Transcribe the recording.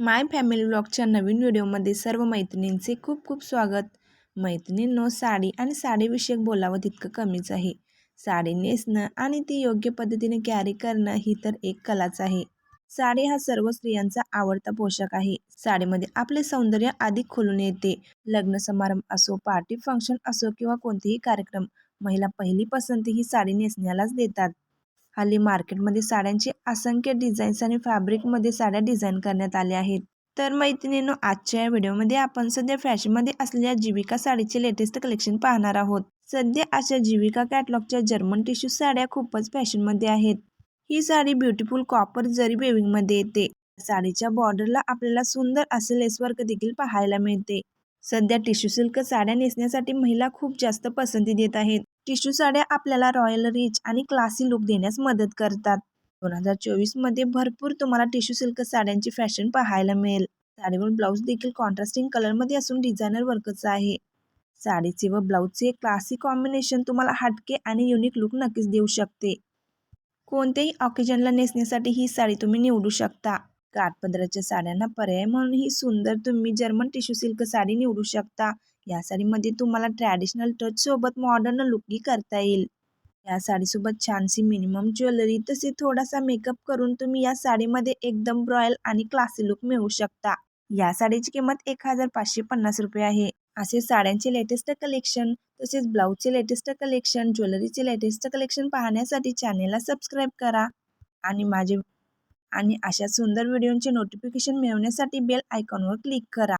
माय family ब्लॉगच्या नवीन व्हिडिओमध्ये सर्व मैत्रिणींचे खूप खूप स्वागत. मैत्रिणींनो साडी आणि साडीविषयक बोलावं तितकं कमीच आहे. साडी नेसणं आणि ती योग्य पद्धतीने कॅरी करणं ही तर एक कलाच आहे. साडी हा सर्व स्त्रियांचा आवडता पोशाख आहे. साडीमध्ये आपले सौंदर्य अधिक खुलून येते. लग्न समारंभ असो पार्टी फंक्शन असो किंवा कोणतेही कार्यक्रम महिला पहिली पसंती ही साडी नेसण्यालाच देतात. हल्ली मार्केटमध्ये साड्यांचे असंख्य डिझाईन्स आणि फॅब्रिकमध्ये साड्या डिझाईन करण्यात आल्या आहेत. तर मैत्रिणींनो आजच्या या व्हिडिओमध्ये आपण सध्या फॅशनमध्ये असलेल्या जीविका साडीचे लेटेस्ट कलेक्शन पाहणार आहोत. सध्या अशा जीविका कॅटलॉगच्या जर्मन टिश्यू साड्या खूपच फॅशनमध्ये आहेत. ही साडी ब्युटिफुल कॉपर जरी बेविंगमध्ये येते साडीच्या बॉर्डरला आपल्याला सुंदर असे लेसवर्क देखील पाहायला मिळते. सध्या टिश्यू सिल्क साड्या नेसण्यासाठी महिला खूप जास्त पसंती देत आहेत. टिश्यू साड्या आपल्याला रॉयल रिच आणि क्लासी लुक देण्यास मदत करतात. दोन हजार चोवीसमध्ये भरपूर तुम्हाला टिश्यू सिल्क साड्यांची फॅशन पाहायला मिळेल. साडीवर ब्लाऊज देखील कॉन्ट्रास्टिंग कलरमध्ये असून डिझायनर वर्कच आहे. साडीचे व ब्लाऊजचे क्लासी कॉम्बिनेशन तुम्हाला हटके आणि युनिक लुक नक्कीच देऊ शकते. कोणत्याही ऑकेजनला नेसण्यासाठी ही साडी तुम्ही निवडू शकता. काठपदराच्या साड्यांना पर्याय म्हणून ही सुंदर तुम्ही जर्मन टिश्यू सिल्क साडी निवडू शकता. या साडीमध्ये तुम्हाला ट्रॅडिशनल टच सोबत मॉडर्न लुकही करता येईल. या साडीसोबत छानशी मिनिमम ज्वेलरी तसे थोडासा मेकअप करून तुम्ही या साडीमध्ये एकदम रॉयल आणि क्लासी लुक मिळवू शकता. या साडीची किंमत एक हजार पाचशे पन्नास रुपये आहे. असे साड्यांचे लेटेस्ट कलेक्शन तसेच ब्लाऊजचे लेटेस्ट कलेक्शन ज्वेलरीचे लेटेस्ट कलेक्शन पाहण्यासाठी चॅनेलला सबस्क्राईब करा. आणि माझे आणि अशा सुंदर व्हिडिओंचे नोटिफिकेशन मिळवण्यासाठी बेल आयकॉनवर क्लिक करा.